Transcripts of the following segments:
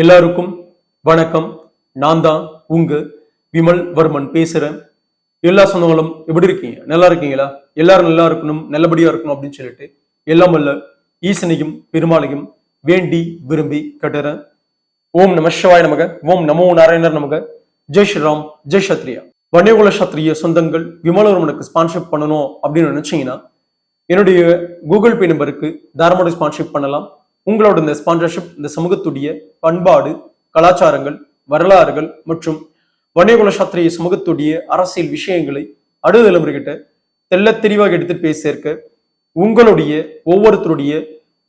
எல்லாருக்கும் வணக்கம். நான் தான் உங்க விமல் வர்மன் பேசுறேன். எல்லா சொந்தங்களும் எப்படி இருக்கீங்க? நல்லா இருக்கீங்களா? எல்லாரும் நல்லா இருக்கணும் நல்லபடியா இருக்கணும் அப்படின்னு சொல்லிட்டு எல்லாம் வல்ல ஈசனையும் பெருமாளையும் வேண்டி விரும்பி கட்டுறேன். ஓம் நம சிவாய நமக ஓம் நமோ நாராயணர் நமக. ஜெய் ஸ்ரீராம் ஜெய் சத்ரியா வன்னியகுல சத்ரிய சொந்தங்கள் விமலவர்மனுக்கு ஸ்பான்ஷிப் பண்ணணும் அப்படின்னு நினைச்சீங்கன்னா என்னுடைய கூகுள் பே நம்பருக்கு தாராளமாக ஸ்பான்ஷிப் பண்ணலாம். உங்களோட இந்த ஸ்பான்சர்ஷிப் இந்த சமூகத்துடைய பண்பாடு கலாச்சாரங்கள் வரலாறுகள் மற்றும் வன்னியகுல சாத்திரிய சமூகத்துடைய அரசியல் விஷயங்களை அடுத்த தலைமுறைகிட்ட தெல்ல தெளிவாக எடுத்து பேச சேர்க்க உங்களுடைய ஒவ்வொருத்தருடைய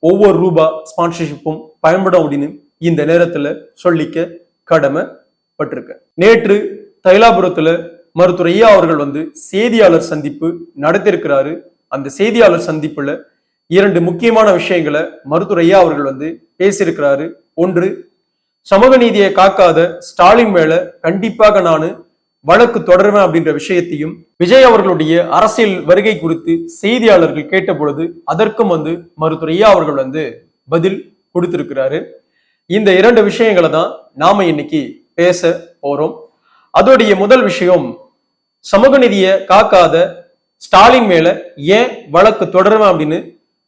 ஒவ்வொரு ரூபா ஸ்பான்சர்ஷிப்பும் பயன்படும் அப்படின்னு இந்த நேரத்துல சொல்லிக்க கடமைப்பட்டிருக்க. நேற்று தைலாபுரத்துல மருத்துவர் ஐயா அவர்கள் வந்து செய்தியாளர் சந்திப்பு நடத்தியிருக்கிறாரு. அந்த செய்தியாளர் சந்திப்புல இரண்டு முக்கியமான விஷயங்களை மருத்துவர் ஐயா அவர்கள் வந்து பேசியிருக்கிறாரு. ஒன்று சமூக நீதியை காக்காத ஸ்டாலின் மேல கண்டிப்பாக நான் வழக்கு தொடருவேன் அப்படின்ற விஷயத்தையும் விஜய் அவர்களுடைய அரசியல் வருகை குறித்து செய்தியாளர்கள் கேட்ட பொழுது அதற்கும் வந்து மருத்துவர் ஐயா அவர்கள் வந்து பதில் கொடுத்திருக்கிறாரு. இந்த இரண்டு விஷயங்களை தான் நாம இன்னைக்கு பேச போறோம். அதோடைய முதல் விஷயம் சமூக நிதியை காக்காத ஸ்டாலின் மேல ஏன் வழக்கு தொடருவேன் அப்படின்னு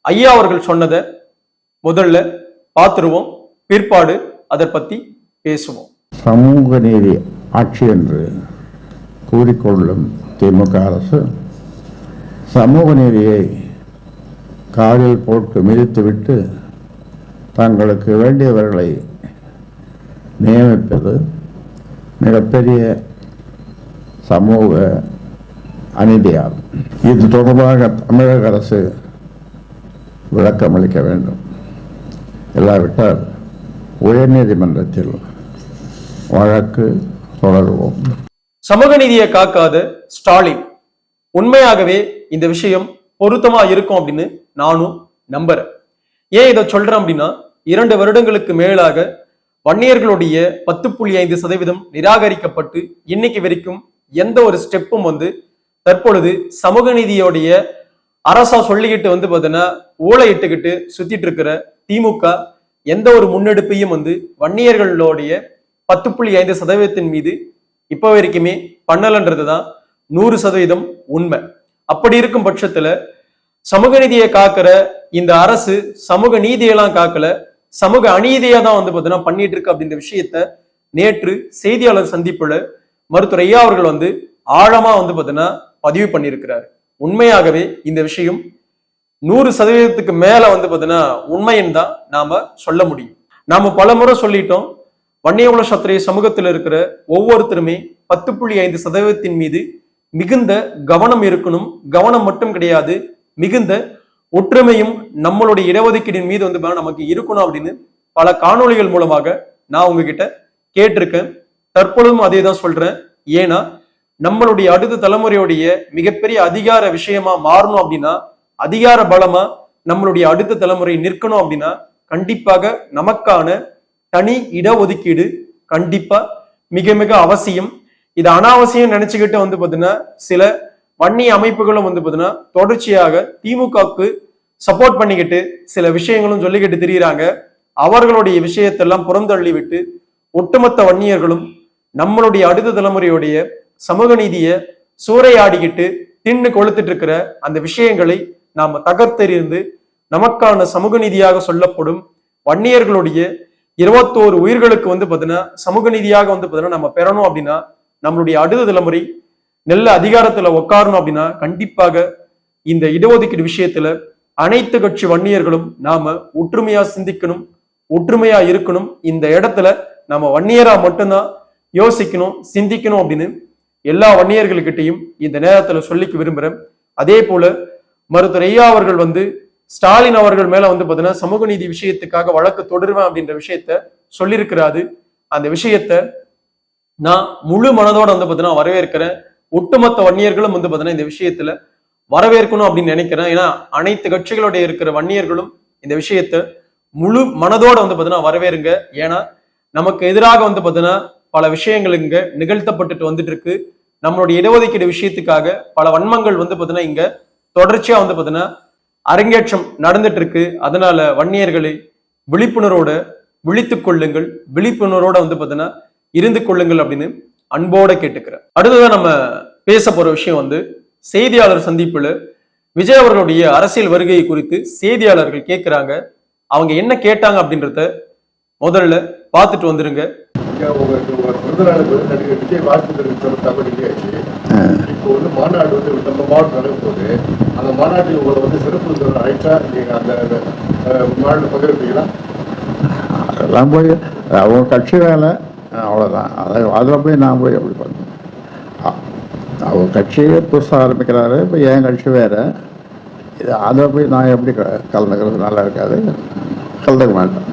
ஐயா அவர்கள் சொன்னதை முதல்ல பார்த்துருவோம். பிற்பாடு அதை பத்தி பேசுவோம். சமூக நீதி ஆட்சி என்று கூறிக்கொள்ளும் திமுக அரசு சமூக நீதியை காலில் போட்டு மிதித்துவிட்டு தங்களுக்கு வேண்டியவர்களை நியமிப்பது மிகப்பெரிய சமூக அநீதியாகும். இது தொடர்பாக தமிழக அரசு விளக்கம் அளிக்க வேண்டும். இல்லாவிட்டால் உயர்நீதிமன்றத்தில் வழக்கு தொடருவோம். சமூக நீதியை காக்காத ஸ்டாலின். உண்மையாகவே இந்த விஷயம் பொருத்தமா இருக்கும் அப்படின்னு நானும் நம்புறேன். ஏன் இதை சொல்றேன் அப்படின்னா இரண்டு வருடங்களுக்கு மேலாக வன்னியர்களுடைய பத்து புள்ளி ஐந்து சதவீதம் நிராகரிக்கப்பட்டு இன்னைக்கு வரைக்கும் எந்த ஒரு ஸ்டெப்பும் வந்து தற்பொழுது சமூக நீதியோடைய அரசா சொல்லிக்கிட்டு வந்து பார்த்தீங்கன்னா ஊழையிட்டுக்கிட்டு சுத்திட்டு இருக்கிற திமுக எந்த ஒரு முன்னெடுப்பையும் வந்து வன்னியர்களுடைய பத்து புள்ளி ஐந்து சதவீதத்தின் மீது இப்போ வரைக்குமே பண்ணலன்றது தான் நூறு சதவீதம் உண்மை. அப்படி இருக்கும் பட்சத்துல சமூக நீதியை காக்கிற இந்த அரசு சமூக நீதியெல்லாம் காக்கல. சமூக அநீதியா தான் வந்து பார்த்தீங்கன்னா பண்ணிட்டு இருக்கு அப்படின்ற விஷயத்த நேற்று செய்தியாளர் சந்திப்புல மருத்துவர் ஐயா அவர்கள் வந்து ஆழமா வந்து பார்த்தீங்கன்னா பதிவு பண்ணியிருக்கிறாரு. உண்மையாகவே இந்த விஷயம் நூறு சதவீதத்துக்கு மேல வந்து பார்த்தீங்கன்னா உண்மைன்னு தான் நாம சொல்ல முடியும். நாம பல முறை சொல்லிட்டோம் வன்னியகுல சத்திரிய சமூகத்தில் இருக்கிற ஒவ்வொருத்தருமே பத்து புள்ளி ஐந்து சதவீதத்தின் மீது மிகுந்த கவனம் இருக்கணும். கவனம் மட்டும் கிடையாது மிகுந்த ஒற்றுமையும் நம்மளுடைய இடஒதுக்கீடின் மீது வந்து நமக்கு இருக்கணும் அப்படின்னு பல காணொளிகள் மூலமாக நான் உங்ககிட்ட கேட்டிருக்கேன். தற்பொழுதும் அதே தான் சொல்றேன். ஏன்னா நம்மளுடைய அடுத்த தலைமுறையுடைய மிகப்பெரிய அதிகார விஷயமா மாறணும் அப்படின்னா அதிகார பலமா நம்மளுடைய அடுத்த தலைமுறை நிற்கணும் அப்படின்னா கண்டிப்பாக நமக்கான தனி இடஒதுக்கீடு கண்டிப்பா மிக மிக அவசியம். இது அனாவசியம் நினைச்சுக்கிட்டு வந்து பாத்தீங்கன்னா சில வன்னிய அமைப்புகளும் வந்து பாத்தீங்கன்னா தொடர்ச்சியாக திமுகவுக்கு சப்போர்ட் பண்ணிக்கிட்டு சில விஷயங்களும் சொல்லிக்கிட்டு திரியிறாங்க. அவர்களுடைய விஷயத்தெல்லாம் புறந்தள்ளி விட்டு ஒட்டுமொத்த வன்னியர்களும் நம்மளுடைய அடுத்த தலைமுறையுடைய சமூக நீதியை சூறையாடிக்கிட்டு தின்னு கொளுத்துட்டு இருக்கிற அந்த விஷயங்களை நாம தகர்த்தெறிந்து நமக்கான சமூக நீதியாக சொல்லப்படும் வன்னியர்களுடைய இருபத்தோரு உயிர்களுக்கு வந்து பார்த்தீங்கன்னா சமூக நீதியாக வந்து பார்த்தீங்கன்னா நம்ம பெறணும் அப்படின்னா நம்மளுடைய அடுத்த தலைமுறை நல்ல அதிகாரத்துல உட்காரணும் அப்படின்னா கண்டிப்பாக இந்த இடஒதுக்கீடு விஷயத்துல அனைத்து கட்சி வன்னியர்களும் நாம ஒற்றுமையா சிந்திக்கணும் ஒற்றுமையா இருக்கணும். இந்த இடத்துல நம்ம வன்னியரா மட்டும்தான் யோசிக்கணும் சிந்திக்கணும் அப்படின்னு எல்லா வன்னியர்களுக்கிட்டையும் இந்த நேரத்தில் சொல்லிக்க விரும்புகிறேன் அதே போல மருத்துவர் ஐயா அவர்கள் வந்து ஸ்டாலின் அவர்கள் மேல வந்து பார்த்தீங்கன்னா சமூக நீதி விஷயத்துக்காக வழக்கு தொடருவேன் அப்படின்ற விஷயத்த சொல்லியிருக்கிறாரு. அந்த விஷயத்த நான் முழு மனதோட வந்து பார்த்தீங்கன்னா வரவேற்கிறேன். ஒட்டுமொத்த வன்னியர்களும் வந்து பார்த்தீங்கன்னா இந்த விஷயத்துல வரவேற்கணும் அப்படின்னு நினைக்கிறேன். ஏன்னா அனைத்து கட்சிகளுடைய இருக்கிற வன்னியர்களும் இந்த விஷயத்த முழு மனதோட வந்து பார்த்தீங்கன்னா வரவேறுங்க. ஏன்னா நமக்கு எதிராக வந்து பார்த்தீங்கன்னா பல விஷயங்கள் இங்க நிகழ்த்தப்பட்டுட்டு வந்துட்டு இருக்கு நம்மளுடைய இடஒதுக்கீடு விஷயத்துக்காக பல வன்மங்கள் வந்து பாத்தீங்கன்னா இங்க தொடர்ச்சியா வந்து பாத்தீங்கன்னா அரங்கேற்றம் நடந்துட்டு இருக்கு அதனால வன்னியர்களை விழிப்புணர்வோட விழித்து கொள்ளுங்கள். விழிப்புணர்வோட வந்து பார்த்தீங்கன்னா இருந்து கொள்ளுங்கள் அப்படின்னு அன்போட கேட்டுக்கிறேன். அடுத்ததான் நம்ம பேச போற விஷயம் வந்து செய்தியாளர் சந்திப்புல விஜய் அவர்களுடைய அரசியல் வருகை குறித்து செய்தியாளர்கள் கேட்கிறாங்க அவங்க என்ன கேட்டாங்க அப்படின்றத முதல்ல பார்த்துட்டு வந்துருங்க. அதெல்லாம் போய் அவங்க கட்சி வேலை அவ்வளோதான் அதை அதில் போய் நான் போய் எப்படி பண்ணேன் அவங்க கட்சியை புதுசாக ஆரம்பிக்கிறாரு இப்போ என் கட்சி வேறு. இது அதில் போய் நான் எப்படி க- கலந்துக்கிறது? நல்லா இருக்காது. கலந்துக்க மாட்டேன்.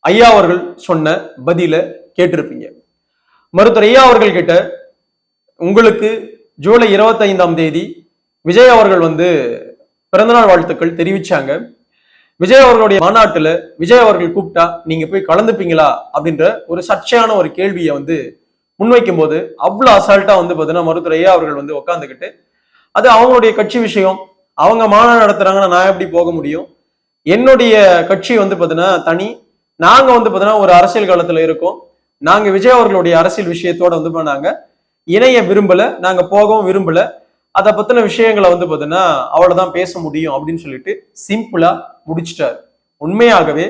ஐயா அவர்கள் சொன்ன பதில கேட்டிருப்பீங்க. மருத்துவர் ஐயா அவர்கள் கிட்ட உங்களுக்கு ஜூலை 25ஆம் தேதி விஜய் அவர்கள் வந்து பிறந்தநாள் வாழ்த்துக்கள் தெரிவிச்சாங்க. விஜய் அவர்களுடைய மாநாட்டில் விஜய் அவர்கள் கூப்பிட்டா நீங்க போய் கலந்துப்பீங்களா? அப்படின்ற ஒரு சர்ச்சையான ஒரு கேள்வியை வந்து முன்வைக்கும் போது அவ்வளோ அசால்ட்டா வந்து பார்த்தீங்கன்னா மருத்துவர் ஐயா அவர்கள் வந்து உட்காந்துக்கிட்டு அது அவங்களுடைய கட்சி விஷயம். அவங்க மாநாடு நடத்துறாங்கன்னா நான் எப்படி போக முடியும்? என்னுடைய கட்சி வந்து பார்த்தீங்கன்னா தனி. நாங்கள் வந்து பார்த்தீங்கன்னா ஒரு அரசியல் காலத்தில் இருக்கோம். நாங்க விஜய் அவர்களுடைய அரசியல் விஷயத்தோட வந்து பண்ணாங்க இணைய விரும்பல நாங்க போகவும் விரும்பல. அதை பத்தின விஷயங்களை வந்து பார்த்தீங்கன்னா அவ்வளவுதான் பேச முடியும் அப்படின்னு சொல்லிட்டு சிம்பிளா முடிச்சிட்டாரு. உண்மையாகவே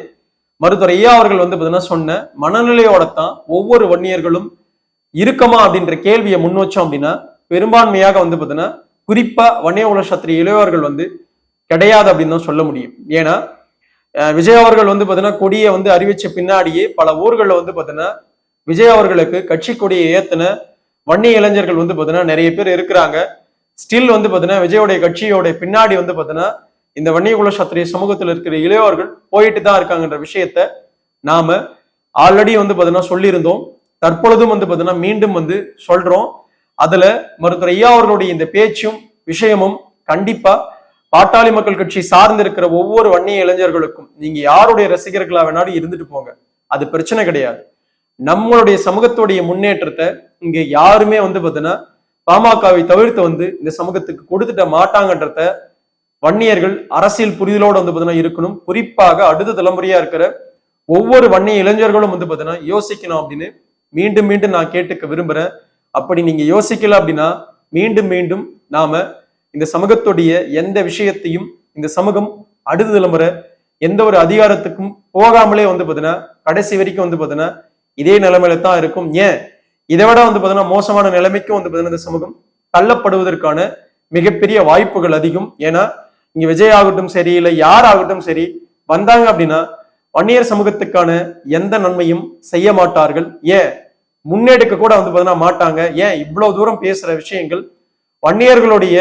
மருத்துவர் ஐயா அவர்கள் வந்து பார்த்தீங்கன்னா சொன்ன மனநிலையோட தான் ஒவ்வொரு வன்னியர்களும் இருக்கமா அப்படின்ற கேள்வியை முன் வச்சோம் அப்படின்னா பெரும்பான்மையாக வந்து பார்த்தீங்கன்னா குறிப்பா வன்னிய உல சத்திரிய இளையவர்கள் வந்து கிடையாது அப்படின்னு தான் சொல்ல முடியும். ஏன்னா விஜய் அவர்கள் வந்து பார்த்தீங்கன்னா கொடியை வந்து அறிவிச்ச பின்னாடியே பல ஊர்களில் வந்து பார்த்தீங்கன்னா விஜய் அவர்களுக்கு கட்சி கொடியை ஏத்தின வன்னிய இளைஞர்கள் வந்து பார்த்தீங்கன்னா நிறைய பேர் இருக்கிறாங்க. ஸ்டில் வந்து பார்த்தீங்கன்னா விஜயோடைய கட்சியோட பின்னாடி வந்து பார்த்தீங்கன்னா இந்த வன்னியகுல சத்திரிய சமூகத்தில் இருக்கிற இளையவர்கள் போயிட்டு தான் இருக்காங்கன்ற விஷயத்த நாம ஆல்ரெடி வந்து பார்த்தீங்கன்னா சொல்லியிருந்தோம். தற்பொழுதும் வந்து பார்த்தீங்கன்னா மீண்டும் வந்து சொல்றோம். அதுல மருத்துவர் ஐயா அவர்களுடைய இந்த பேச்சும் விஷயமும் கண்டிப்பா பாட்டாளி மக்கள் கட்சி சார்ந்து இருக்கிற ஒவ்வொரு வன்னிய இளைஞர்களுக்கும் நீங்க யாருடைய ரசிகர்களா வேணாலும் இருந்துட்டு போங்க. அது பிரச்சனை கிடையாது. நம்மளுடைய சமூகத்துடைய முன்னேற்றத்தை இங்க யாருமே வந்து பார்த்தீங்கன்னா பாமகவை தவிர்த்து வந்து இந்த சமூகத்துக்கு கொடுத்துட்ட மாட்டாங்கன்றத வன்னியர்கள் அரசியல் புரிதலோடு வந்து பார்த்தீங்கன்னா இருக்கணும். குறிப்பாக அடுத்த தலைமுறையா இருக்கிற ஒவ்வொரு வன்னிய இளைஞர்களும் வந்து பார்த்தீங்கன்னா யோசிக்கணும் அப்படின்னு மீண்டும் மீண்டும் நான் கேட்டுக்க விரும்புறேன். அப்படி நீங்க யோசிக்கல அப்படின்னா மீண்டும் மீண்டும் நாம இந்த சமூகத்துடைய எந்த விஷயத்தையும் இந்த சமூகம் அடுத்த தலைமுறை எந்த ஒரு அதிகாரத்துக்கும் போகாமலே வந்து பார்த்தீங்கன்னா கடைசி வரைக்கும் வந்து பார்த்தீங்கன்னா இதே நிலைமையில தான் இருக்கும். ஏன்? இதை விட வந்து பார்த்தீங்கன்னா மோசமான நிலைமைக்கும் வந்து பார்த்தீங்கன்னா இந்த சமூகம் தள்ளப்படுவதற்கான மிகப்பெரிய வாய்ப்புகள் அதிகம். ஏன்னா இங்க விஜய் ஆகட்டும் சரி இல்லை யார் ஆகட்டும் சரி வந்தாங்க அப்படின்னா வன்னியர் சமூகத்துக்கான எந்த நன்மையும் செய்ய மாட்டார்கள். ஏன்? முன்னெடுக்க கூட வந்து பார்த்தீங்கன்னா மாட்டாங்க. ஏன்? இவ்வளவு தூரம் பேசுற விஷயங்கள் வன்னியர்களுடைய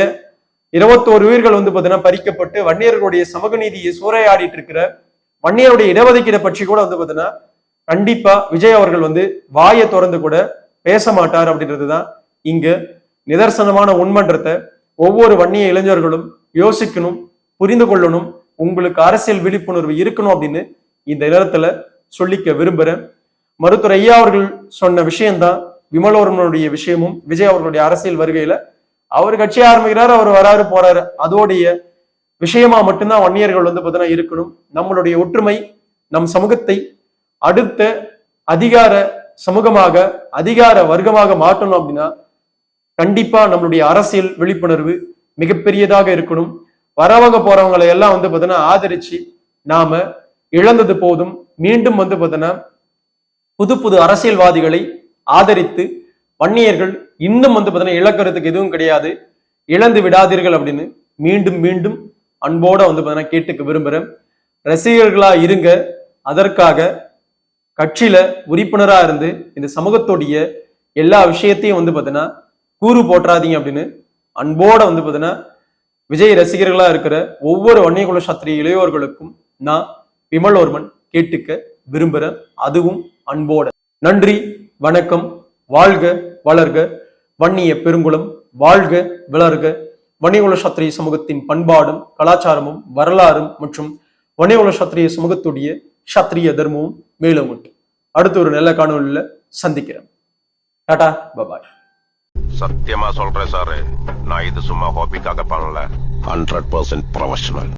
இருபத்தோரு உயிர்கள் வந்து பார்த்தீங்கன்னா பறிக்கப்பட்டு வன்னியர்களுடைய சமூக நீதியை சூறையாடிட்டு இருக்கிற வன்னியருடைய இடஒதுக்கீடை பற்றி கூட வந்து பார்த்தீங்கன்னா கண்டிப்பா விஜய் அவர்கள் வந்து வாயை திறந்து கூட பேச மாட்டார் அப்படின்றதுதான் இங்க நிதர்சனமான உண்மன்றத்தை ஒவ்வொரு வன்னிய இளைஞர்களும் யோசிக்கணும் புரிந்து கொள்ளணும் உங்களுக்கு அரசியல் விழிப்புணர்வு இருக்கணும் அப்படின்னு இந்த நேரத்துல சொல்லிக்க விரும்புறேன். மருத்துவர் ஐயா அவர்கள் சொன்ன விஷயம்தான் விமலவர்மனுடைய விஷயமும் விஜய் அவர்களுடைய அரசியல் வருகையில அவர் கட்சி ஆரம்பிக்கிறார் அவர் வராரு போறாரு. அதோடைய விஷயமா மட்டும்தான் வன்னியர்கள் வந்து பார்த்தீங்கன்னா இருக்கணும். நம்மளுடைய ஒற்றுமை நம் சமூகத்தை அடுத்த அதிகார சமூகமாக அதிகார வர்க்கமாக மாற்றணும் அப்படின்னா கண்டிப்பா நம்மளுடைய அரசியல் விழிப்புணர்வு மிகப்பெரியதாக இருக்கணும். வரவங்க போறவங்களை எல்லாம் வந்து பார்த்தீங்கன்னா ஆதரிச்சு நாம இழந்தது போதும். மீண்டும் வந்து பார்த்தீங்கன்னா புது புது அரசியல்வாதிகளை ஆதரித்து வன்னியர்கள் இன்னும் வந்து பார்த்தீங்கன்னா இழக்கிறதுக்கு எதுவும் கிடையாது. இழந்து விடாதீர்கள் அப்படின்னு மீண்டும் மீண்டும் அன்போட வந்து பார்த்தீங்கன்னா கேட்டுக்க விரும்புகிறேன் ரசிகர்களா இருங்க. அதற்காக கட்சியில உறுப்பினராக இருந்து இந்த சமூகத்துடைய எல்லா விஷயத்தையும் வந்து பார்த்தீங்கன்னா கூறு போற்றாதீங்க அப்படின்னு அன்போட வந்து பார்த்தீங்கன்னா விஜய் ரசிகர்களா இருக்கிற ஒவ்வொரு வன்னியகுல சத்திரி இளையோர்களுக்கும் நான் விமலோர்மன் கேட்டுக்க விரும்புகிறேன் அதுவும் அன்போட. நன்றி வணக்கம் வாழ்க வளர்க வன்னிய பெருங்குளம் வாழ்க வளர்க. வன்னியகுல சாத்திரிய சமூகத்தின் பண்பாடும் கலாச்சாரமும் வரலாறும் மற்றும் வன்னியகுல சாத்திரிய சமூகத்துடைய சத்திரிய தர்மமும் மேலும் உண்டு அடுத்த ஒரு நல்ல காணொலியில சந்திக்கிறேன். டாடா பபாய் சத்தியமா சொல்றேன் சாரு. நான் இது சும்மா ஹாபிக்காக பண்ணல. Hundred percent professional